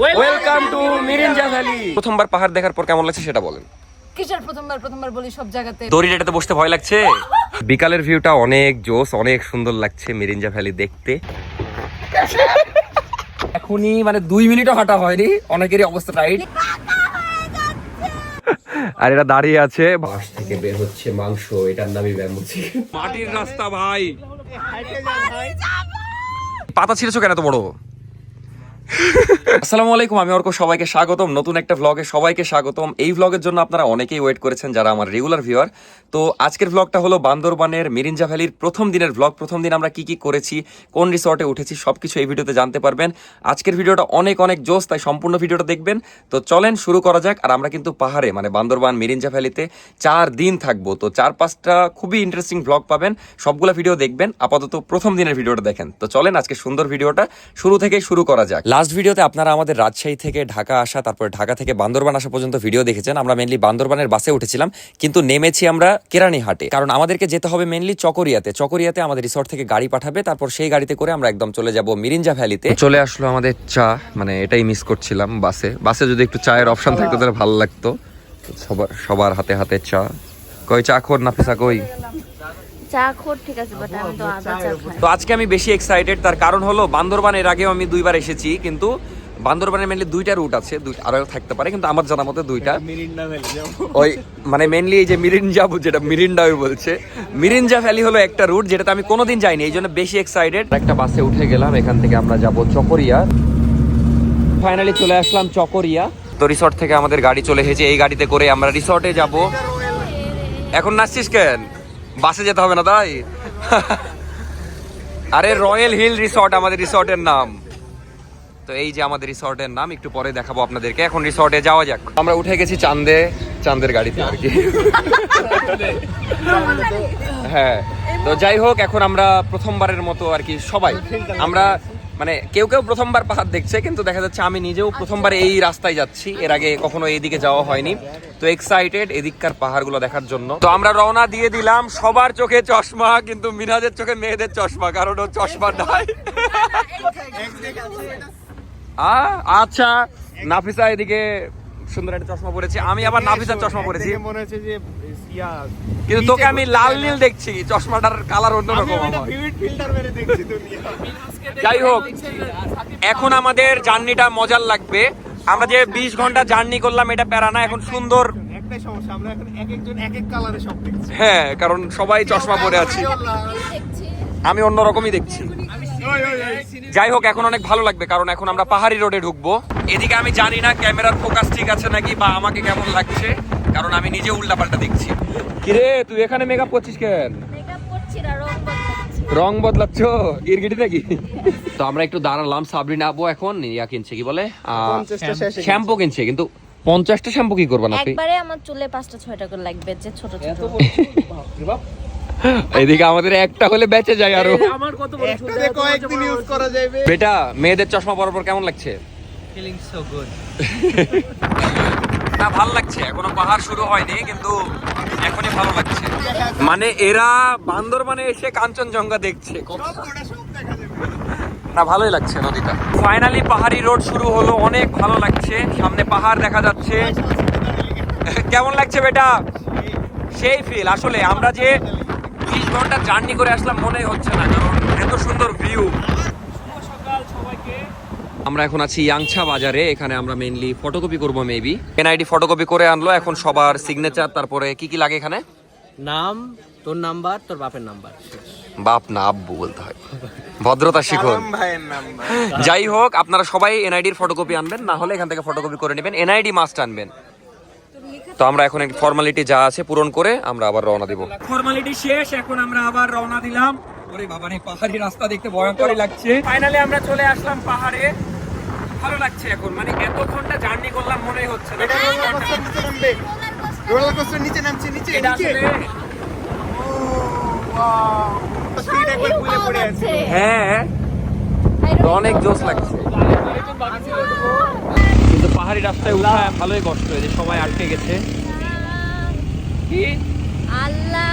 Welcome to Mirinja valley প্রথমবার পাহাড় দেখার পর কেমন লাগছে সেটা বলেন। কিসের প্রথমবার? প্রথমবার বলি সব জায়গাতে। দড়িটাতে বসতে ভয় লাগছে? বিকালের ভিউটা অনেক জোস অনেক সুন্দর লাগছে মিরিঞ্জা ভ্যালি দেখতে। এখনই মানে দুই মিনিটও হাঁটা হয়নি অনেকেরই অবস্থা টাইট আর এটা দাঁড়িয়ে আছে। বাস থেকে বের হচ্ছে মাংস এটার নামই ব্যাম্বু চিকেন। মাটির রাস্তা ভাই। পাতা ছিঁড়েছো কেন এত বড়? আসসালামু আলাইকুম, আমি অর্ক সবাইকে স্বাগতম। নতুন একটা ভ্লগে সবাইকে স্বাগতম। এই ভ্লগের জন্য আপনারা অনেকেই ওয়েট করেছেন যারা আমার রেগুলার ভিউয়ার তো আজকের ভ্লগটা হলো বান্দরবানের মিরিঞ্জা ভ্যালির প্রথম দিনের ভ্লগ প্রথম দিন আমরা কি কি করেছি, কোন রিসর্টে উঠেছি সব কিছু এই ভিডিওতে জানতে পারবেন। আজকের ভিডিওটা অনেক অনেক জোস তাই সম্পূর্ণ ভিডিওটা দেখবেন। তো চলেন শুরু করা যাক, আর আমরা কিন্তু পাহাড়ে মানে বান্দরবান মিরিঞ্জা ভ্যালিতে চার দিন থাকব। তো চার পাঁচটা খুবই ইন্টারেস্টিং ভ্লগ পাবেন, সবগুলো ভিডিও দেখবেন। আপাতত প্রথম দিনের ভিডিওটা দেখেন। তো চলেন আজকে সুন্দর ভিডিওটা শুরু থেকে শুরু করা যাক। লাস্ট ভিডিওতে আপনারা আমাদের রাজশাহী থেকে ঢাকা আসা, তারপর ঢাকা থেকে বান্দরবান আসা পর্যন্ত ভিডিও দেখেছেন। আমরা মেনলি বান্দরবানের বাসে উঠেছিলাম, কিন্তু নেমেছি আমরা কেরানীহাটে। কারণ আমাদেরকে যেতে হবে মেনলি চকরিয়াতে। চকরিয়াতে আমাদের রিসর্ট থেকে গাড়ি পাঠাবে, তারপর সেই গাড়িতে করে আমরা একদম চলে যাব মিরিঞ্জা ভ্যালিতে চলে আসলো আমাদের চা মানে এটাই মিস করছিলাম বাসে বাসে যদি একটু চায়ের অপশন থাকতো, তাহলে ভালো লাগতো। সবার সবার হাতে হাতে চা। কই, চা খোর, নাফিসা কই? চা খোর ঠিক আছে বাট আমি তো আদা চা তো আজকে আমি বেশি এক্সাইটেড তার কারণ হলো বান্দরবান এর আগেও আমি দুইবার এসেছি কিন্তু বান্দরবানের মেনলি দুইটা রুট আছে দুই- আরও থাকতে পারে কিন্তু আমার জানা মতে দুইটা। ওই মানে মেনলি এই যে মিরিঞ্জা যেটা মিরিন্ডা বলছে। মিরিঞ্জা ভ্যালি হলো একটা রুট যেটাতে আমি কোনোদিন যাইনি এই জন্য বেশি এক্সাইটেড একটা বাসে উঠে গেলাম এখান থেকে আমরা যাব চকরিয়া। ফাইনালি চলে আসলাম চকরিয়া। তো রিসর্ট থেকে আমাদের গাড়ি চলে এসেছে এই গাড়িতে করে আমরা রিসর্টে যাব। এখন নাচছিস কেন? বাসে যেতে হবে না, তাই? আরে, রয়্যাল হিল রিসর্ট, আমাদের রিসর্টের নাম। তো এই যে আমাদের রিসর্টের নাম, একটু পরে দেখাবো আপনাদেরকে। এখন রিসর্টে যাওয়া যাক। আমরা উঠে গেছি চান্দে চান্দের গাড়িতে আর কি। হ্যাঁ তো যাই হোক, এখন আমরা প্রথমবারের মতো আর কি সবাই, আমরা মানে কেউ কেউ প্রথমবার পাহাড় দেখছে কিন্তু দেখা যাচ্ছে আমি নিজেও প্রথমবার এই রাস্তায় যাচ্ছি। এর আগে কখনো এইদিকে যাওয়া হয়নি। তো এক্সাইটেড এদিককার পাহাড়গুলো দেখার জন্য। তো আমরা রওনা দিয়ে দিলাম সবার চোখে চশমা কিন্তু মিনাজের চোখে মেয়েদের চশমা কারণ ও চশমা নাই। আ, আচ্ছা নাফিসা এদিকে সুন্দর একটা চশমা পরেছি। আমি আবার নাফিসার চশমা পরেছি। মনে হচ্ছে যে কিন্তু তোকে আমি লাল নীল দেখছি চশমাটার কালার অন্যরকম আমার। ভিভিড ফিল্টার মেরে দেখছি দুনিয়া। যাই হোক এখন আমাদের জার্নিটা মজার লাগবে। আমরা যে বিশ ঘণ্টা জার্নি করলাম এটা প্যারা না এখন সুন্দর। একটাই সমস্যা আমরা এখন এক একজন এক এক কালারে সব দেখছি। হ্যাঁ কারণ সবাই চশমা পরে আছি। আমি অন্যরকমই দেখছি। যাই হোক এখন অনেক ভালো লাগবে কারণ এখন আমরা পাহাড়ি রোডে ঢুকবো। এদিকে আমি জানি না ক্যামেরার ফোকাস ঠিক আছে নাকি বা আমাকে কেমন লাগছে কারণ আমি নিজে উল্টাপাল্টা দেখছি। কিরে তুই এখানে মেকআপ করছিস কেন? রং বদলাচ্ছি। রং বদলাচ্ছ? গিরগিটি নাকি? তো আমরা একটু দাঁড়ালাম সাবরিনা আবু এখন ইয়া কিনছে কি বলে? শ্যাম্পু। কিনছে কিন্তু পঞ্চাশটা শ্যাম্পু কি করবা না তুই একবারে আমার চুলে পাঁচটা ছয়টা করে লাগবে যে ছোট ছোট। এদিকে আমাদের একটা হলে বেঁচে যায় আরও। একটা দিয়ে কয়েকদিন ইউজ করা যাবে বেটা মেয়েদের চশমা পরার পর কেমন লাগছে? না ভালো লাগছে। এখনও পাহাড় শুরু হয়নি কিন্তু এখনই ভালো লাগছে। মানে এরা বান্দরবানে এসে কাঞ্চনজঙ্ঘা দেখছে। না ভালোই লাগছে নদীটা। ফাইনালি পাহাড়ি রোড শুরু হলো অনেক ভালো লাগছে। সামনে পাহাড় দেখা যাচ্ছে। কেমন লাগছে বেটা? সেই ফিল আসলে আমরা যে বিশ ঘণ্টা জার্নি করে আসলাম মনে হচ্ছে না কারণ এত সুন্দর ভিউ আমরা এখন আছি ইয়াংছা বাজারে এখানে আমরা মেইনলি ফটোকপি করব মেবি এনআইডি ফটোকপি করে আনলো এখন সবার সিগনেচার তারপরে কি কি লাগে এখানে? নাম তোর নাম্বার তোর বাপের নাম্বার বাপ না আব্বু বলতে হয়। ভদ্রতা শিখুন। ভাইয়ের যাই হোক আপনারা সবাই এনআইডির ফটোকপি আনবেন না হলে এখান থেকে ফটোকপি করে নেবেন। এনআইডি মাস্ট আনবেন। তো আমরা এখন একটি ফর্মালিটি যা আছে পূরণ করে আমরা আবার রওনা দিব। ফর্মালিটি শেষ এখন আমরা আবার রওনা দিলাম। ওরে বাবা রে পাহাড়ি রাস্তা দেখতে ভয়ঙ্করই লাগছে। ফাইনালি আমরা চলে আসলাম পাহাড়ে। ভালো লাগছে এখন মানে এত ঘণ্টা জার্নি করলাম মনে হচ্ছে না। রোলার কোস্টার নিচে নামছে নিচে নিচে। হ্যাঁ। অনেক জোশ লাগছে। পাহাড়ি রাস্তায় উঠা ভালোই কষ্ট হয়েছে সবাই আটকে গেছে। কি আল্লাহ।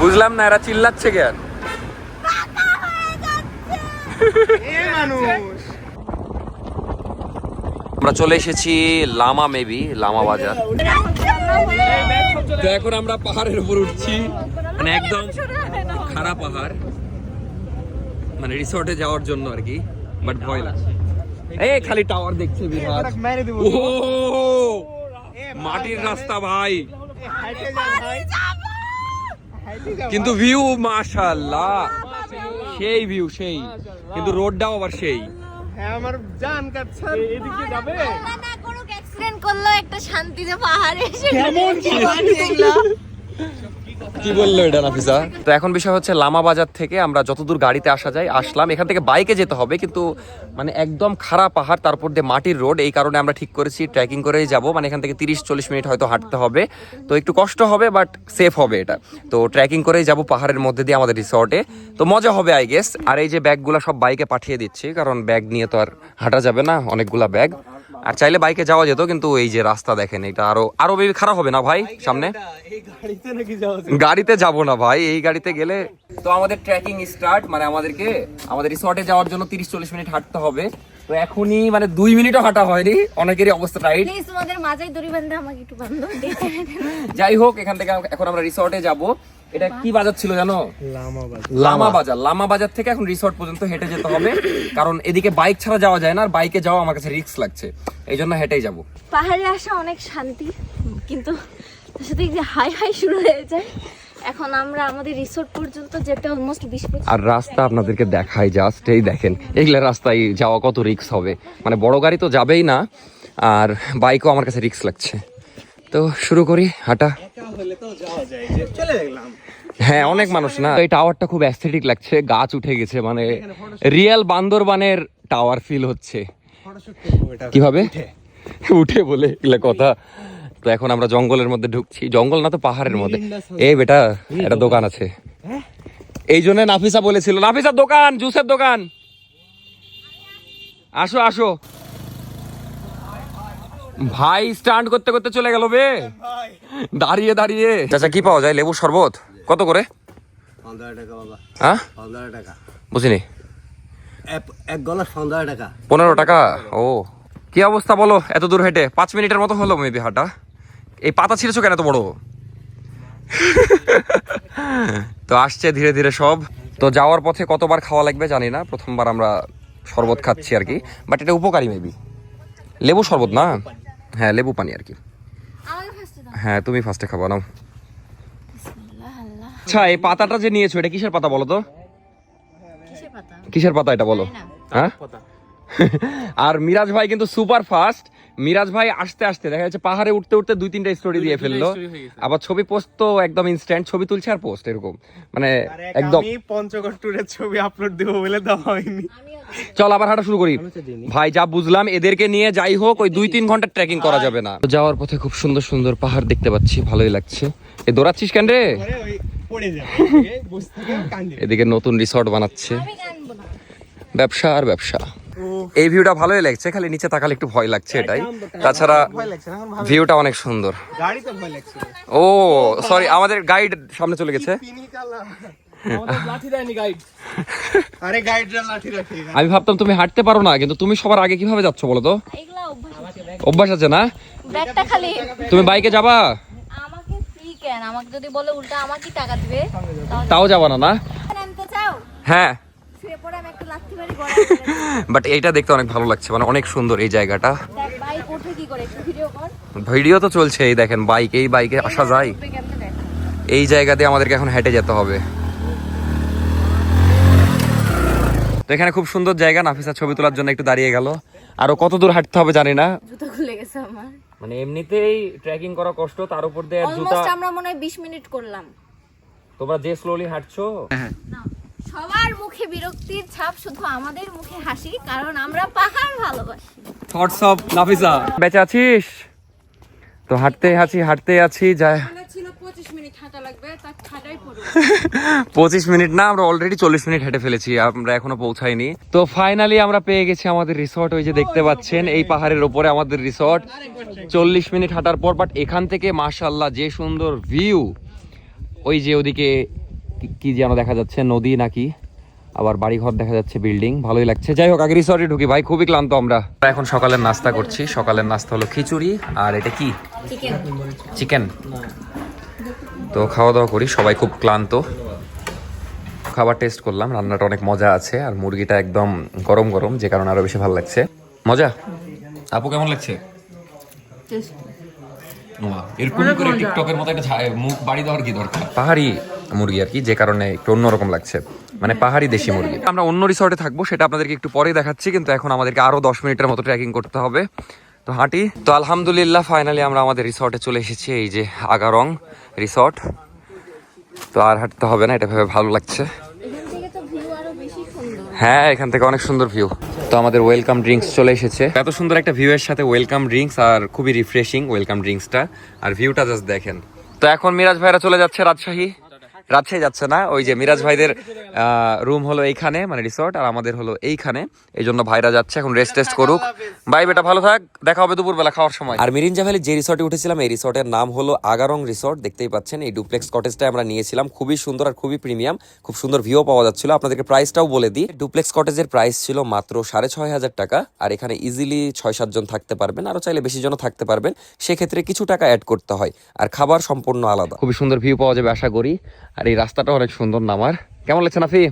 বুঝলাম না এরা চিল্লাচ্ছে কেন আমরা চলে এসেছি লামা মেবি লামা বাজার। তো এখন আমরা পাহাড়ের উপর উঠছি। মানে একদম খারাপ পাহাড়। মানে রিসর্টে যাওয়ার জন্য আর কি। বাট ভয় লাগছে এই খালি টাওয়ার দেখছে বিরাট ও মাটির রাস্তা ভাই। কিন্তু ভিউ মাশাআল্লাহ। সেই ভিউ সেই। কিন্তু রোডটাও আবার সেই। হ্যাঁ আমার জান কাটছে। এদিকে যাবে? আল্লাহ না করুক। অ্যাক্সিডেন্ট করল একটা শান্তিতে পাহাড়ে কেমন কি বলল এটা নাফিসা? তো এখন বিষয় হচ্ছে লামা বাজার থেকে আমরা যতদূর গাড়িতে আসা যায়, আসলাম। এখান থেকে বাইকে যেতে হবে, কিন্তু মানে একদম খারাপ পাহাড়, তারপর দিয়ে মাটির রোড, এই কারণে আমরা ঠিক করেছি ট্রেকিং করেই যাব। মানে এখান থেকে তিরিশ চল্লিশ মিনিট হয়তো হাঁটতে হবে। তো একটু কষ্ট হবে বাট সেফ হবে এটা। তো ট্রেকিং করেই যাব পাহাড়ের মধ্যে দিয়ে আমাদের রিসর্টে তো মজা হবে আই গেস আর এই যে ব্যাগগুলো সব বাইকে পাঠিয়ে দিচ্ছি, কারণ ব্যাগ নিয়ে তো আর হাঁটা যাবে না, অনেকগুলা ব্যাগ আর চাইলে বাইকে যাওয়া যেত কিন্তু এই যে রাস্তা দেখেন এটা আরও আরও বেবি খারাপ হবে না ভাই সামনে? গাড়িতে নাকি যাওয়া গাড়িতে যাব না ভাই এই গাড়িতে গেলে। তো আমাদের ট্রেকিং স্টার্ট মানে আমাদেরকে আমাদের রিসর্টে যাওয়ার জন্য তিরিশ চল্লিশ মিনিট হাঁটতে হবে। তো এখনই মানে দুই মিনিটও হাঁটা হয়নি অনেকেরই অবস্থা টাইট প্লিজ তোমাদের মাঝে দড়ি বান্ধা আমাকে একটু বান্ধব যাই হোক এখান থেকে এখন আমরা রিসর্টে যাব। এটা কি বাজার ছিল জানো? লামা বাজার। লামা বাজার। থেকে এখন রিসর্ট পর্যন্ত হেঁটে যেতে হবে। কারণ এদিকে বাইক ছাড়া যাওয়া যায় না আর বাইকে যাওয়া আমার কাছে রিস্ক লাগছে। এই জন্য হেঁটেই যাব। পাহাড়ে আসা অনেক শান্তি কিন্তু তার সাথে যে হাই হাই শুরু হয়ে যায়। এখন আমরা আমাদের রিসোর্ট পর্যন্ত যেতে অলমোস্ট বিশ পঁচিশ আর রাস্তা আপনাদেরকে দেখাই জাস্ট এই দেখেন। এগুলা রাস্তায় যাওয়া কত রিক্স হবে। মানে বড় গাড়ি তো যাবেই না আর বাইকও আমার কাছে রিক্স লাগছে। তো শুরু করি হাঁটা। হলে তো যাওয়া যায় চলে দেখলাম হ্যাঁ অনেক মানুষ না। এই টাওয়ারটা খুব অ্যাস্থেটিক লাগছে গাছ উঠে গেছে মানে রিয়েল বান্দরবানের টাওয়ার ফিল হচ্ছে। ফটোশুট করব এটা? কীভাবে? উঠে। বলে এগুলা কথা। তো এখন আমরা জঙ্গলের মধ্যে ঢুকছি। জঙ্গল না তো পাহাড়ের মধ্যে। এই বেটা একটা দোকান। আছে। এই জন্য নাফিসা বলেছিল নাফিসার দোকান জুসের দোকান। আসো আসো। ভাই স্টান্ট করতে করতে চলে গেল বে। দাঁড়িয়ে দাঁড়িয়ে। চাচা কি পাওয়া যায়? লেবু শরবত? কত করে? হ্যাঁ? পনেরো টাকা। বুঝিনি। পনেরো টাকা। ও। কি অবস্থা বলো? এত দূর হেঁটে। পাঁচ মিনিটের মতো হলো মেবি হাঁটা। এই পাতা ছিঁড়েছো কেন এত বড়? তো আসছে ধীরে ধীরে সব। তো যাওয়ার পথে কতবার খাওয়া লাগবে জানি না। প্রথমবার আমরা শরবত খাচ্ছি আর কি। বাট এটা উপকারী মেবি লেবু শরবত না? হ্যাঁ লেবু পানি আর কি। হ্যাঁ তুমি ফার্স্টে খাব নাও। আচ্ছা এই পাতাটা যে নিয়েছো এটা কিসের পাতা বলো তো? কিসের পাতা? এটা বলো? হ্যাঁ? আর মিরাজ ভাই কিন্তু সুপার ফাস্ট। মিরাজ ভাই আসতে আসতে দেখা যাচ্ছে পাহাড়ে উঠতে উঠতে দুই তিনটা স্টোরি দিয়ে ফেলল। আবার ছবি পোস্ট তো একদম ইনস্ট্যান্ট ছবি তুলছে আর পোস্ট এরকম। মানে একদম আমি পঞ্চগড় ট্যুরের ছবি আপলোড দেবো বলে দেওয়া হয়নি। চল আবার হাঁটা শুরু করি। ভাই যা বুঝলাম এদেরকে নিয়ে যাই হোক ওই দুই তিন ঘণ্টা ট্রেকিং করা যাবে না। যাওয়ার পথে খুব সুন্দর সুন্দর পাহাড় দেখতে পাচ্ছি ভালোই লাগছে। এ দৌড়াচ্ছিস কেন রে? পড়ে যাবে এদিকে নতুন রিসর্ট বানাচ্ছে। আমি জানব না। ব্যবসা আর ব্যবসা। এই ভিউটা ভালোই লাগছে খালি নিচে তাকালে একটু ভয় লাগছে এটাই। তাছাড়া ভিউটা অনেক সুন্দর। ও সরি আমাদের গাইড সামনে চলে গেছে। পিনি কালা লাঠি দেয়নি গাইড আরে গাইডরা লাঠি রাখে। আমি ভাবতাম তুমি হাঁটতে পারো না কিন্তু তুমি সবার আগে কীভাবে যাচ্ছ বলো তো? অভ্যাস আছে। না? তুমি বাইকে যাবা? কেন? আমাকে যদি বলে উল্টা টাকা দিবে? তাও যাবা না না? হ্যাঁ। বাট এইটা দেখতে অনেক ভালো লাগছে মানে অনেক সুন্দর এই জায়গাটা। বাইক ওঠে কি করে? ভিডিও কর। ভিডিও তো চলছে এই দেখেন বাইক এই বাইকে আসা যায়। এই জায়গা দিয়ে আমাদেরকে এখন হেঁটে যেতে হবে। তো এখানে খুব সুন্দর জায়গা নাফিসা ছবি তোলার জন্য একটু দাঁড়িয়ে গেল। আরও কত দূর হাঁটতে হবে জানি না। জুতো খুলে গেছে আমার। মানে এমনিতেই ট্রেকিং করা কষ্ট তার উপর দিয়ে অলমোস্ট আমরা মনে হয় 20 মিনিট করলাম। তোমরা যে স্লোলি হাঁটছো সবার মুখে বিরক্তির ছাপ শুধু আমাদের মুখে হাসি কারণ আমরা পাহাড় ভালোবাসি। থটস অফ নাফিসা বেঁচে আছিস? তো হাঁটতে আছি হাঁটতে আছি যায় পঁচিশ মিনিট হাঁটা লাগবে তার হাঁটাই পড়বে। পঁচিশ মিনিট না আমরা অলরেডি চল্লিশ মিনিট হেঁটে ফেলেছি আমরা এখনও পৌঁছাইনি। তো ফাইনালি আমরা পেয়ে গেছি আমাদের রিসর্ট ওই যে দেখতে পাচ্ছেন এই পাহাড়ের উপরে আমাদের রিসর্ট চল্লিশ মিনিট হাঁটার পর বাট এখান থেকে মাশাল্লাহ যে সুন্দর ভিউ ওই যে ওদিকে কি- যেন দেখা যাচ্ছে নদী নাকি আবার বাড়ি ঘর দেখা যাচ্ছে বিল্ডিং ভালোই লাগছে। যাই হোক আগে রিসর্টে ঢুকি ভাই খুবই ক্লান্ত আমরা। এখন সকালের নাস্তা করছি সকালের নাস্তা হলো খিচুড়ি আর এটা কি? চিকেন চিকেন তো খাওয়া দাওয়া করি। সবাই খুব ক্লান্ত। খাবার টেস্ট করলাম রান্নাটা অনেক মজা আছে আর মুরগিটা একদম গরম গরম যে কারণে আরও বেশি ভালো লাগছে। মজা? আপু কেমন লাগছে? এরকম করে টিকটকের মতো একটা মুখ বাড়ি দেওয়ার কি দরকার? পাহাড়ি মুরগি আর কি যে কারণে একটু অন্যরকম লাগছে। মানে পাহাড়ি দেশি মুরগি। আমরা অন্য রিসর্টে থাকব সেটা আপনাদেরকে একটু পরে দেখাচ্ছি কিন্তু এখন আমাদেরকে আরও দশ মিনিটের মতো ট্রেকিং করতে হবে। তো হাঁটি। তো আলহামদুলিল্লাহ ফাইনালি আমরা আমাদের রিসর্টে চলে এসেছি এই যে আগারং রিসর্ট তো আর হাঁটতে হবে না এটা ভেবে ভালো লাগছে। হ্যাঁ এখান থেকে অনেক সুন্দর ভিউ তো আমাদের ওয়েলকাম ড্রিঙ্কস চলে এসেছে। এত সুন্দর একটা ভিউ এর সাথে ওয়েলকাম ড্রিঙ্কস আর খুবই রিফ্রেশিং ওয়েলকাম ড্রিঙ্কসটা আর ভিউটা জাস্ট দেখেন। তো এখন মিরাজ ভাইরা চলে যাচ্ছে রাজশাহী। রাজশাহী যাচ্ছে না ওই যে মিরাজ ভাইদের রুম হলো এইখানে মানে রিসর্ট আর আমাদের হলো এইখানে। এই জন্য ভাইরা যাচ্ছে এখন রেস্ট টেস্ট করুক। ভাই বেটা ভালো থাক দেখা হবে দুপুরবেলা খাওয়ার সময়। আর মিরিঞ্জা ভ্যালি যে রিসর্টে উঠেছিলাম এই রিসর্টের নাম হলো আগারং রিসর্ট দেখতেই পাচ্ছেন। এই ডুপ্লেক্স কটেজটা আমরা নিয়েছিলাম খুবই সুন্দর আর খুবই প্রিমিয়াম খুব সুন্দর ভিউ পাওয়া যাচ্ছিল। আপনাদেরকে প্রাইসটাও বলে দিই। ডুপ্লেক্স কটেজের প্রাইস ছিল মাত্র সাড়ে ছয় হাজার টাকা আর এখানে ইজিলি ছয় সাতজন থাকতে পারবেন আরও চাইলে বেশি জন থাকতে পারবেন। সেক্ষেত্রে কিছু টাকা অ্যাড করতে হয় আর খাবার সম্পূর্ণ আলাদা। খুবই সুন্দর ভিউ পাওয়া যাবে আশা করি। আর এই রাস্তাটা অনেক সুন্দর নামার কেমন লাগছে নাফি?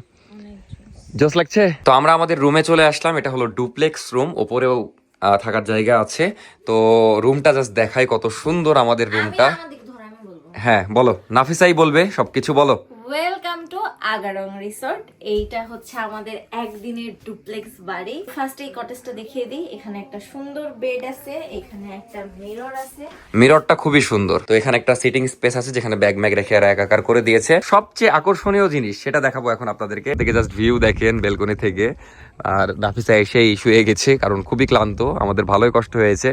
জোস লাগছে? তো আমরা আমাদের রুমে চলে আসলাম এটা হলো ডুপ্লেক্স রুম ওপরেও আহ, থাকার জায়গা আছে। তো রুমটা জাস্ট দেখাই কত সুন্দর আমাদের রুমটা আমাদের ধর আমি বলব হ্যাঁ বলো। নাফিসাই বলবে সবকিছু বলো। ওয়েলকাম টু আগারং রিসর্ট এইটা হচ্ছে আমাদের একদিনের ডুপ্লেক্স বাড়ি। ফার্স্ট এই কটেজটা দেখিয়ে দিই। এখানে একটা সুন্দর বেড আছে এখানে একটা মিরর আছে। মিররটা খুবই সুন্দর। তো এখানে একটা সিটিং স্পেস আছে যেখানে ব্যাগ ম্যাগ রেখে এরা একাকার করে দিয়েছে। সবচেয়ে আকর্ষণীয় জিনিস সেটা দেখাবো এখন আপনাদেরকে। দেখে জাস্ট ভিউ দেখেন বেলকনি থেকে। আর নাফিসা এসেই শুয়ে গেছে, কারণ খুবই ক্লান্ত, আমাদের ভালোই কষ্ট হয়েছে।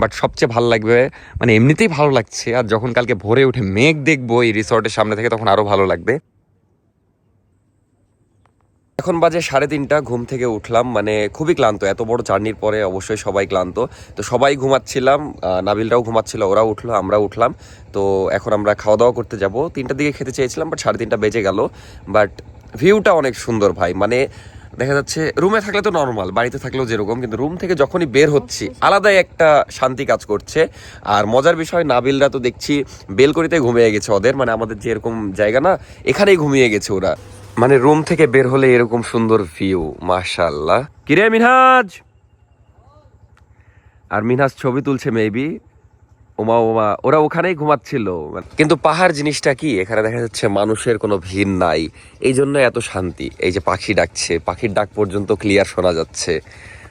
বাট সবচেয়ে ভালো লাগবে মানে এমনিতেই ভালো লাগছে, আর যখন কালকে ভোরে উঠে মেঘ দেখব এই রিসর্টের সামনে থেকে, তখন আরও ভালো লাগবে। এখন বাজে সাড়ে তিনটা, ঘুম থেকে উঠলাম মানে খুবই ক্লান্ত, এত বড় জার্নির পরে অবশ্যই সবাই ক্লান্ত। তো সবাই ঘুমাচ্ছিলাম নাবিলরাও ঘুমাচ্ছিল, ওরাও উঠল আমরা উঠলাম। তো এখন আমরা খাওয়া দাওয়া করতে যাব। তিনটার দিকে খেতে চেয়েছিলাম বাট সাড়ে তিনটা বেজে গেল। বাট ভিউটা অনেক সুন্দর ভাই মানে দেখা যাচ্ছে রুমে থাকলে তো নর্মাল বাড়িতে থাকলেও যেরকম, কিন্তু রুম থেকে যখনই বের হচ্ছি, আলাদাই একটা শান্তি কাজ করছে। আর মজার বিষয়, নাবিলরা তো দেখছি বেলকনিতে ঘুমিয়ে গেছে ওদের মানে আমাদের যে এরকম জায়গা না, এখানেই ঘুমিয়ে গেছে ওরা। মানে রুম থেকে বের হলে এরকম সুন্দর ভিউ মাশাল্লাহ কিরে মিনহাজ? আর মিনহাজ ছবি তুলছে মেবি ওমা ওমা, ওরা ওখানেই ঘুমাচ্ছিল। কিন্তু পাহাড় জিনিসটা কি? এখানে দেখা যাচ্ছে মানুষের কোনো ভিড় নাই। এই জন্য এত শান্তি। এই যে পাখি ডাকছে, পাখির ডাক পর্যন্ত ক্লিয়ার শোনা যাচ্ছে।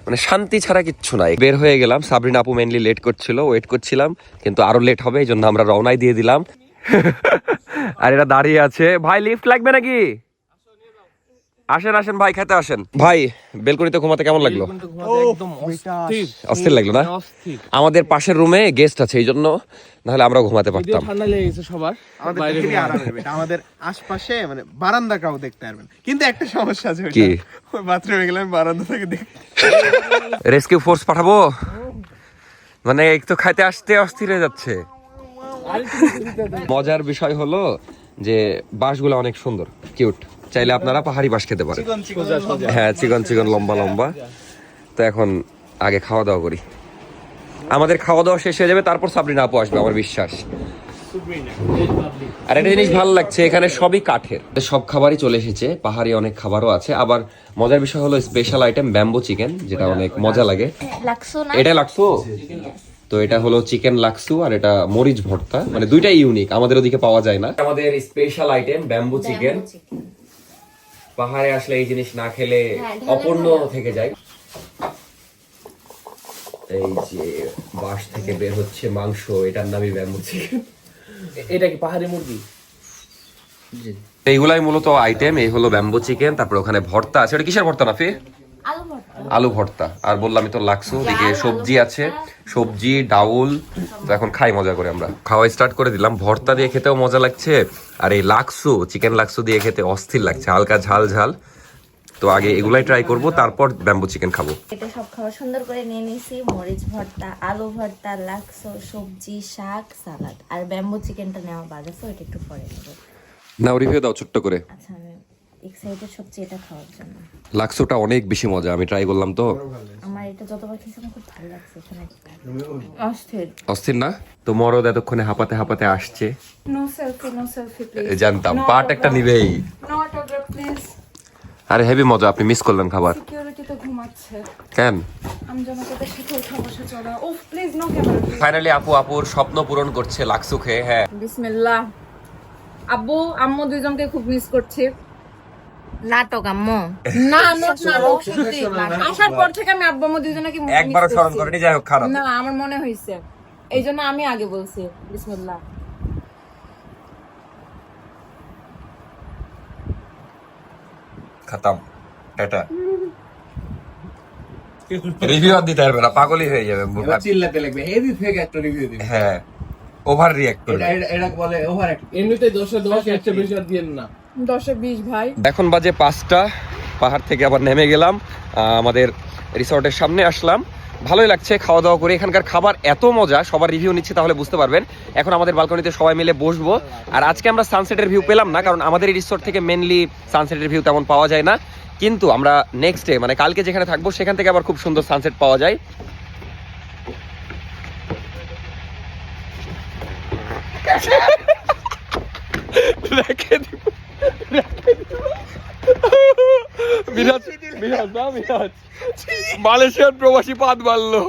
মানে শান্তি ছাড়া কিচ্ছু নাই। বের হয়ে গেলাম। সাবরিন আপু মেনলি লেট করছিল ওয়েট করছিলাম, কিন্তু আরও লেট হবে, এই জন্য আমরা রওনাই দিয়ে দিলাম। আর এরা দাঁড়িয়ে আছে। ভাই লিফট লাগবে নাকি? আসেন আসেন ভাই খেতে আসেন। ভাই বেলকনিতে ঘুমাতে কেমন লাগল? অস্থির। লাগল না? আমাদের পাশের রুমে গেস্ট আছে এই জন্য নাহলে আমরাও ঘুমাতে পারতাম। ঠান্ডা লেগে গেছে সবার আমাদের আশপাশে মানে বারান্দাটাও দেখতে পারবেন। কিন্তু একটা সমস্যা আছে কি? বাথরুমে গেলে আমি বারান্দা থেকে দেখতে রেস্কিউ ফোর্স পাঠাবো? মানে একটু খাইতে আসতে অস্থির হয়ে যাচ্ছে। মজার বিষয় হলো যে বাঁশগুলো অনেক সুন্দর কিউট চাইলে আপনারা পাহাড়ি বাঁশ খেতে পারেন। হ্যাঁ চিকন চিকন লম্বা লম্বা। তো এখন আগে খাওয়া দাওয়া করি। আমাদের খাওয়া দাওয়া শেষ হয়ে যাবে তারপর সাবরিনা আপু আসবে আমার বিশ্বাস। আর একটা জিনিস ভালো লাগছে এখানে সবই কাঠের। সব খাবারই চলে এসেছে পাহাড়ি অনেক খাবারও আছে। আবার মজার বিষয় হলো স্পেশাল আইটেম ব্যাম্বো চিকেন যেটা অনেক মজা লাগে। এটা লাক্সু তো এটা হলো চিকেন লাক্সু আর এটা মরিচ ভর্তা। মানে দুইটাই ইউনিক আমাদের ওদিকে পাওয়া যায় না। আমাদের স্পেশাল আইটেম ব্যাম্বু চিকেন পাহাড়ে আসলে এই জিনিস না খেলে হ্যাঁ, অপূর্ণ থেকে যায়। এই যে বাঁশ থেকে বের হচ্ছে মাংস এটার নামই ব্যাম্বু চিকেন। এটা কি পাহাড়ি মুরগি? এইগুলাই মূলত আইটেম এই হলো ব্যাম্বো চিকেন তারপর ওখানে ভর্তা আছে। এটা কিসের ভর্তা না ফি আলু ভর্তা। আর বললামই তো লাক্সু ওদিকে সবজি আছে সবজি ডাউল এখন খাই মজা করে আমরা। খাওয়া স্টার্ট করে দিলাম ভর্তা দিয়ে খেতেও মজা লাগছে আর এই লাক্সু চিকেন লাক্সু দিয়ে খেতে অস্থির লাগছে হালকা ঝাল ঝাল। তো আগে এগুলাই ট্রাই করব তারপর ব্যাম্বু চিকেন খাব। এটা সব খাবার সুন্দর করে নিয়ে নিয়েছি মরিচ ভর্তা আলু ভর্তা লাক্সো সবজি শাক সালাদ। আর ব্যাম্বু চিকেনটা নেওয়া বাদ আছে ওইটা একটু পরে নেব নাও রিভিউ দাও ছোট্ট করে। আচ্ছা এক্সাইটেড সবচেয়ে এটা খাওয়ার জন্য। লাক্সোটা অনেক বেশি মজা আমি ট্রাই করলাম তো। আমার এটা যতবার খেয়েছি আমার খুব ভালো লাগছে এখানে অস্থির। অস্থির না? তো মরদ এতক্ষণে হাঁপাতে হাঁপাতে আসছে। No selfie no selfie please জানতাম পার্ট একটা নিবেই। নো অটোগ্রাফ প্লিজ আরে হেভি মজা আপনি মিস করলেন খাবার। সিকিউরিটি তো ঘুমাচ্ছে। কেন? আমি জনতাদের সাথে উঠা বসা চলা। ওফ প্লিজ নো ক্যামেরা ফাইনালি আপু আপুর স্বপ্ন পূরণ করছে লাক্সু খেয়ে হ্যাঁ। বিসমিল্লাহ। আব্বু আম্মু দুইজনকে খুব মিস করছি। নাটক আম্মু। না সত্যি আসার পর থেকে আমি আব্বু আম্মু miss একবারও স্মরণ করেনি যাই হোক খারাপ। না আমার মনে হয়েছে এই জন্য আমি আগে বলছি বিসমিল্লাহ। খাতাম এটা রিভিউ আর দিতে পারবে না পাগলই হয়ে যাবে চিল্লাতে লাগবে হেভি ফেক একটা রিভিউ দিবে। হ্যাঁ ওভার রিয়াক্ট করবে। এটা এটা বলে ওভার এমনিতে দশে দশ এর বেশি আর দিয়েন না। এখন বাজে পাঁচটা, পাহাড় থেকে আবার নেমে গেলাম আমাদের রিসর্টের সামনে আসলাম। ভালোই লাগছে খাওয়া দাওয়া করে, এখানকার খাবার এত মজা, সবার রিভিউ নিচ্ছে তাহলে বুঝতে পারবেন। এখন আমাদের বালকনিতে সবাই মিলে বসবো। আর আজকে আমরা সানসেটের ভিউ পেলাম না, কারণ আমাদের এই রিসর্ট থেকে মেনলি সানসেটের ভিউ তেমন পাওয়া যায় না। কিন্তু আমরা নেক্সট ডে মানে কালকে যেখানে থাকব, সেখান থেকে আবার খুব সুন্দর সানসেট পাওয়া যায়। দিব। বিরাজ বিরাজ না বিরাজ মালয়েশিয়ার প্রবাসী পাত মারলো।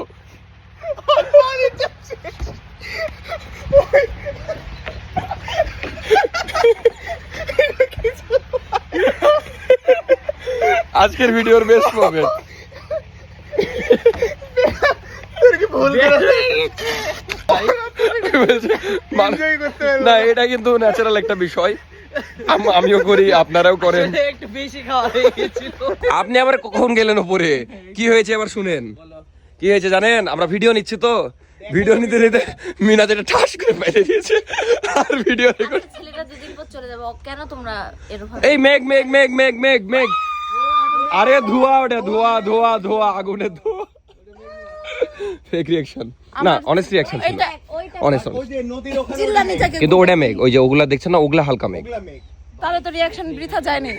আজকের ভিডিওর বেস্ট মোমেন্ট না এটা কিন্তু ন্যাচারাল একটা বিষয়। আমিও করি আপনারাও করেন। একটু বেশি খাওয়া হয়ে গেছিল। আপনি আবার কখন গেলেন উপরে কি হয়েছে আবার শুনেন। কি হয়েছে জানেন? আমরা ভিডিও নিচ্ছি তো। ভিডিও নিতে নিতে মিনা যেটা ঠাস করে দিয়েছে আর ভিডিও রেকর্ড ছেলেটা দুদিন পর চলে যাবে কেন তোমরা এরকম এই মেঘ মেঘ মেঘ মেঘ মেঘ। মেঘ আরে ধোয়া ওটা ধোয়া ধোয়া ধোয়া আগুনের ধোয়া। ফেক রিয়াকশন না অনেস্ট রিয়াকশন ছিল। অনেস্ট ওই যে নদীর ওখানে চিল্লানি যাকে কিন্তু ওটা মেঘ ওই যে ওগুলা দেখছেন না ওগুলা হালকা মেঘ মেঘ তাহলে তো রিয়াকশন বৃথা যায়নি।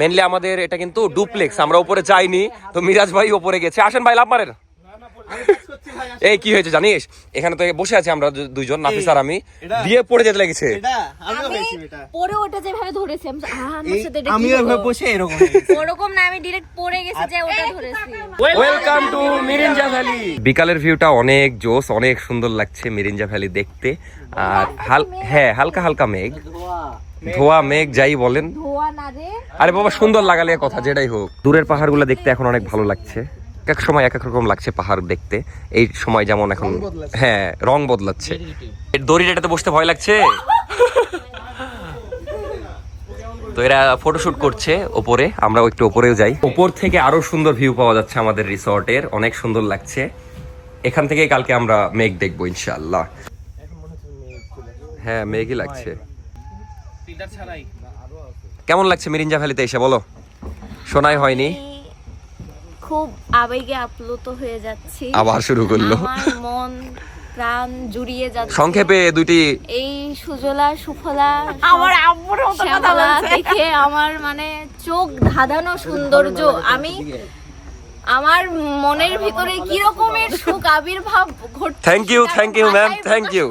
মেনলি আমাদের এটা কিন্তু ডুপ্লেক্স আমরা উপরে যাইনি তো মিরাজ ভাই উপরে গেছে। আসেন ভাই লাভ মারেন। এই কি হয়েছে জানিস? এখানে তো বসে আছি আমরা দুইজন নাফিস আর আমি। দিয়ে পড়ে যেতে লেগেছে। এটা আমিও পেয়েছি এটা। পরে ওটা যেভাবে ধরেছি আমি আহ, আমার সাথে এটা কি আমিও হলো? এভাবে বসে এরকম ওরকম না আমি ডিরেক্ট পড়ে গেছি যে ওটা ধরেছি। ওয়েলকাম টু মিরিঞ্জা ভ্যালি বিকালের ভিউটা অনেক জোস অনেক সুন্দর লাগছে মিরিঞ্জা ভ্যালি দেখতে। আর হাল হ্যাঁ হালকা হালকা মেঘ। ধোয়া মেঘ যাই বলেন। ধোয়া না রে। আরে বাবা সুন্দর লাগালে কথা যেটাই হোক। দূরের পাহাড়গুলো দেখতে এখন অনেক ভালো লাগছে। এক সময় এক এক রকম লাগছে পাহাড় দেখতে। এই সময় যেমন এখন হ্যাঁ রং বদলাচ্ছে। দড়ির এটাতে বসতে ভয় লাগছে? তো এরা ফটোশুট করছে ওপরে আমরা একটু ওপরেও যাই। ওপর থেকে আরও সুন্দর ভিউ পাওয়া যাচ্ছে আমাদের রিসর্টের অনেক সুন্দর লাগছে। এখান থেকে কালকে আমরা মেঘ দেখব ইনশাআল্লাহ। হ্যাঁ মেঘই লাগছে। কেমন লাগছে মিরিঞ্জা ভ্যালিতে এসে বলো? শোনাই হয়নি। খুব আবেগে আপ্লুত হয়ে যাচ্ছি। আবার শুরু করল। আমার মন প্রাণ জুড়িয়ে যাচ্ছে। সংক্ষেপে দুইটি এই সুজলা সুফলা আমার মতো কথা বলছে। দেখে আমার মানে চোখ ধাঁধানো সৌন্দর্য। আমি আমার মনের ভিতরে কি রকমের সুখ আবির্ভাব ঘটছে thank you thank you ma'am thank you.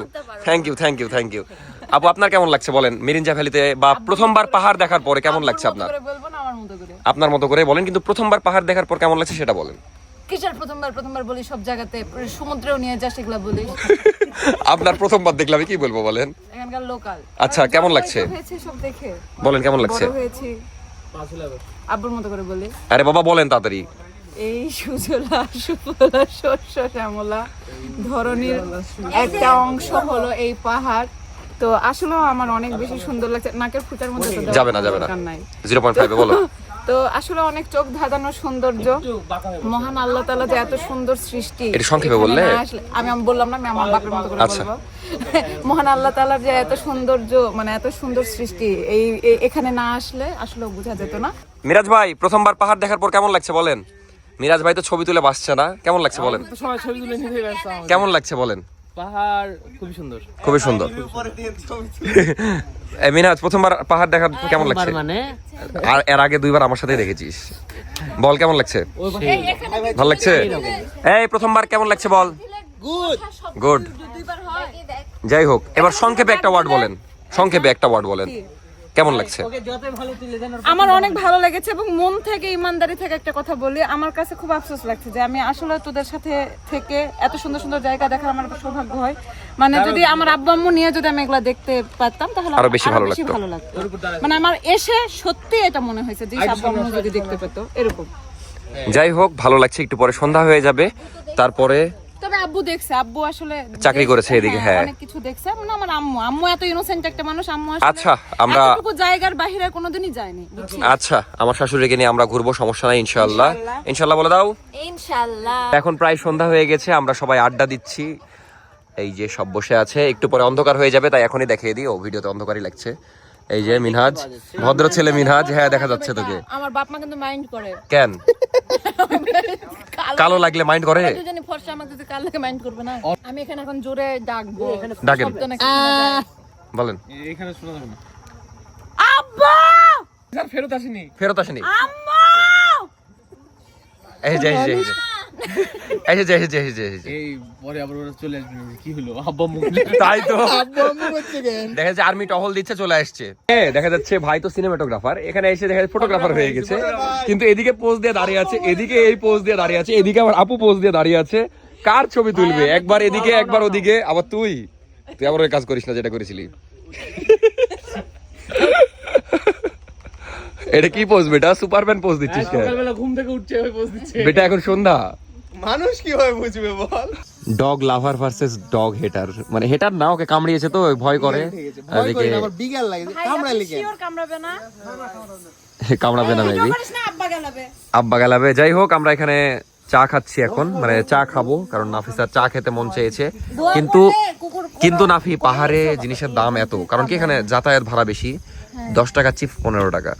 Thank you thank you thank you আপু আপনার কেমন লাগছে বলেন? মিরিঞ্জা ভ্যালিতে বা প্রথমবার পাহাড় দেখার পরে কেমন লাগছে আপনার? আপনার মতো করে বলেন কিন্তু প্রথমবার পাহাড় দেখার পর কেমন লাগছে সেটা বলেন। কিসের প্রথমবার? প্রথমবার বলি সব জায়গাতে সমুদ্রেও নিয়ে যা সেগুলা বলি। আপনার প্রথমবার দেখলে আমি কি বলব বলেন? এখানকার লোকাল আচ্ছা, কেমন লাগছে? সব দেখে। বলেন কেমন লাগছে? আব্বুর মতো করে বলি। আরে বাবা বলেন তাড়াতাড়ি। এই সুজলা সুফলা শস্য শ্যামলা ধরনের একটা অংশ হলো এই পাহাড়। তো আসলেও আমার অনেক বেশি সুন্দর লাগছে। নাকের ফুটার মধ্যে তো যাবে না যাবে না। জিরো পয়েন্ট ফাইভে বলো। তো আসলে অনেক চোখ ধাঁধানো সৌন্দর্য। মহান আল্লাহ তাআলা যে এত সুন্দর সৃষ্টি। এটা সংক্ষেপে বললে? আমি আমি বললাম না আমি আমার বাপের মতো করে আচ্ছা। বলব। মহান আল্লাহ তাআলার যে এত সৌন্দর্য মানে এত সুন্দর সৃষ্টি এই এখানে না আসলে আসলে বোঝা যেত না। মিরাজ ভাই প্রথমবার পাহাড় দেখার পর কেমন লাগছে বলেন? মিরাজ ভাই তো ছবি তুলে বাসছে না। কেমন লাগছে বলেন। কেমন লাগছে বলেন? পাহাড় খুবই সুন্দর। খুবই সুন্দর। এ, প্রথমবার পাহাড় দেখা কেমন লাগছে? মানে? আর এর আগে দুইবার আমার সাথেই দেখেছিস। বল কেমন লাগছে? ভালো লাগছে? এই প্রথমবার কেমন লাগছে বল? গুড যাই হোক এবার সংক্ষেপে একটা ওয়ার্ড বলেন। সংক্ষেপে একটা ওয়ার্ড বলেন। কেমন লাগছে? আমার অনেক ভালো। লেগেছে এবং মন থেকে ইমানদারি থেকে একটা কথা বলি আমার কাছে খুব আফসোস লাগছে যে আমি আসলে তোদের সাথে থেকে এত সুন্দর সুন্দর জায়গা দেখার আমার একটা সৌভাগ্য হয়। মানে যদি আমার আব্বু আম্মু নিয়ে যদি আমি এগুলা দেখতে পারতাম তাহলে আরও আমার বেশি ভালো লাগতো। ভালো লাগতো। মানে আমার এসে সত্যি এটা মনে হয়েছে যে আব্বু আম্মু যদি দেখতে পেতো এরকম। যাই হোক ভালো লাগছে একটু পরে সন্ধ্যা হয়ে যাবে। তারপরে তবে আব্বু দেখছে আব্বু আসলে চাকরি করেছে এদিকে, হ্যাঁ। অনেক কিছু দেখছে। মানে আমার আম্মু আম্মু এত ইনোসেন্ট একটা মানুষ আম্মু আসলে আচ্ছা, আমরা- এতটুকু জায়গার বাইরে কোনোদিনই যায়নি আচ্ছা আমার শাশুড়িকে নিয়ে আমরা ঘুরবো সমস্যা নাই ইনশাল্লাহ ইনশাল্লাহ বলে দাও। ইনশাল্লাহ এখন প্রায় সন্ধ্যা হয়ে গেছে আমরা সবাই আড্ডা দিচ্ছি। এই যে সব বসে আছে একটু পরে অন্ধকার হয়ে যাবে তাই এখনই দেখিয়ে দিই ও ভিডিওতে অন্ধকারই লাগছে। এই যে মিনহাজ ভদ্র ছেলে। মিনহাজ হ্যাঁ দেখা যাচ্ছে তোকে। আমার বাপ মা কিন্তু মাইন্ড করে। কেন? কালো লাগলে মাইন্ড করে। দুজনে ফর্সা আমাকে যদি কাল লাগে মাইন্ড করবে না। আমি এখানে এখন জোরে ডাকবো। ডাকেন? বলেন। এখানে শোনা যাবে না। আব্বা! স্যার ফেরত আসেনি। ফেরত আসেনি। আম্মা! এই যে এই যে। এই যে এই যে এই যে এই যে এই যে এই পরে আবার ওরা চলে আসবে কি হলো? আব্বা মুখ তাই তো। দেখা যাচ্ছে আর্মি টহল দিচ্ছে চলে আসছে। এ, দেখা যাচ্ছে ভাই তো সিনেমাটোগ্রাফার এখানে এসে দেখা যাচ্ছে ফটোগ্রাফার হয়ে গেছে। কিন্তু এদিকে পোজ দিয়ে দাঁড়িয়ে আছে এদিকে এই পোজ দিয়ে দাঁড়িয়ে আছে এদিকে আবার আপু পোজ দিয়ে দাঁড়িয়ে আছে। কার ছবি তুলবে? একবার এদিকে একবার ওদিকে। আবার তুই? তুই আবার ওই কাজ করিস না যেটা করেছিলি। এটা কি পোজ বেটা? সুপারম্যান পোজ দিচ্ছিস কেন? ঘুম থেকে উঠছে ওই পোজ দিচ্ছে। বেটা এখন সন্ধ্যা। মানুষ কীভাবে বুঝবে বল? Dog lover versus dog hater মানে হেটার না ওকে কামড়িয়েছে তো ভয় করে। বিগাল লাগে শিওর কামড়াবে না? কামড়াবে না মেবি আব্বা গেলাবে। আব্বা গেলাবে। যাই হোক আমরা এখানে চা খাচ্ছি এখন। মানে চা খাব কারণ নাফিসার চা খেতে মন চেয়েছে। কিন্তু কিন্তু নাফি পাহাড়ে জিনিসের দাম এত। কারণ কি এখানে যাতায়াত ভাড়া বেশি দশ টাকা চিপ পনেরো টাকা।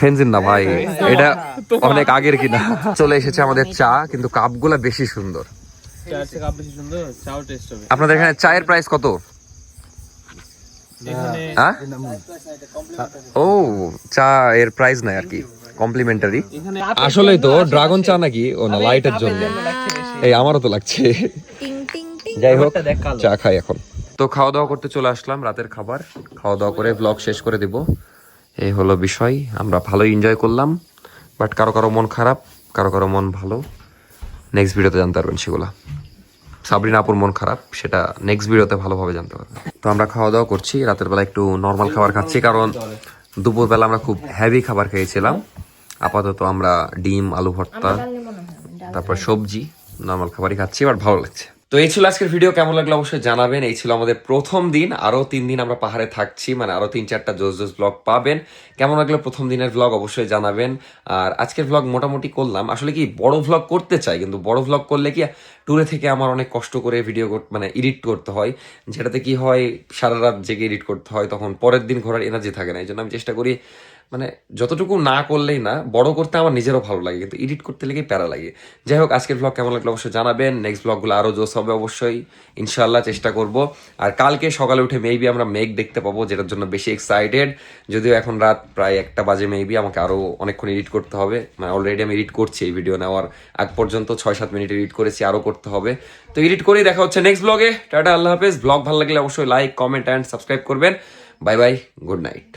ফেন্সিন না। ভাই এটা অনেক আগের কিনা। চলে এসেছে আমাদের চা কিন্তু কাপগুলা বেশি সুন্দর। আপনাদের এখানে চায়ের প্রাইস কত? হ্যাঁ? ও চা এর প্রাইস নাই আর কি কমপ্লিমেন্টারি আসলেই তো ড্রাগন চা নাকি? ও না লাইটের জন্য। এই আমারও তো লাগছে। টিং টিং টিং। যাই হোক চা খাই এখন। তো খাওয়া দাওয়া করতে চলে আসলাম রাতের খাবার। খাওয়া দাওয়া করে ব্লগ শেষ করে দিব। এই হলো বিষয়। আমরা ভালো এনজয় করলাম বাট কারও কারও মন খারাপ কারও কারও মন ভালো। নেক্সট ভিডিওতে জানতে পারবেন সেগুলা। সাবরিন আপুর মন খারাপ সেটা নেক্সট ভিডিওতে ভালোভাবে জানতে পারবেন। তো আমরা খাওয়া দাওয়া করছি রাতের বেলা একটু নর্মাল খাবার খাচ্ছি কারণ দুপুরবেলা আমরা খুব হেভি খাবার খেয়েছিলাম। আপাতত আমরা ডিম আলু ভর্তা তারপর সবজি নর্মাল খাবারই খাচ্ছি বাট ভালো লাগছে। তো এই ছিল আজকের ভিডিও কেমন লাগল অবশ্যই জানাবেন। এই ছিল আমাদের প্রথম দিন আরও তিন দিন আমরা পাহাড়ে থাকছি মানে আরও তিন চারটা জোস জোস ব্লগ পাবেন। কেমন লাগল প্রথম দিনের ব্লগ অবশ্যই জানাবেন। আর আজকের ব্লগ মোটামুটি করলাম। আসলে কি বড় ব্লগ করতে চাই, কিন্তু বড় ব্লগ করলে কি ট্যুরে থেকে আমার অনেক কষ্ট করে ভিডিও মানে এডিট করতে হয়। যেটাতে কি হয়, সারা রাত জেগে এডিট করতে হয়, তখন পরের দিন ঘোরার এনার্জি থাকে না। এই জন্য আমি চেষ্টা করি মানে যতটুকু না করলেই না, বড় করতে আমার নিজেরও ভালো লাগে, কিন্তু এডিট করতে লেগে প্যারা লাগে। যাই হোক, আজকের ব্লগ কেমন লাগল অবশ্যই জানাবেন। নেক্সট ব্লগগুলো আরও জোস হবে অবশ্যই। ইনশাল্লাহ চেষ্টা করব। আর কালকে সকালে উঠে মেবি আমরা মেঘ দেখতে পাবো, যেটার জন্য বেশি এক্সাইটেড যদিও এখন রাত প্রায় একটা বাজে মেবি আমাকে আরও অনেকক্ষণ এডিট করতে হবে। মানে অলরেডি আমি এডিট করছি এই ভিডিও নেওয়ার আগ পর্যন্ত ছয় সাত মিনিট এডিট করেছি, আরও করতে হবে। তো এডিট করেই দেখা হচ্ছে নেক্সট ব্লগে টাটা, আল্লাহ হাফেজ। ব্লগ ভালো লাগলে অবশ্যই লাইক কমেন্ট অ্যান্ড সাবস্ক্রাইব করবেন। Bye bye good night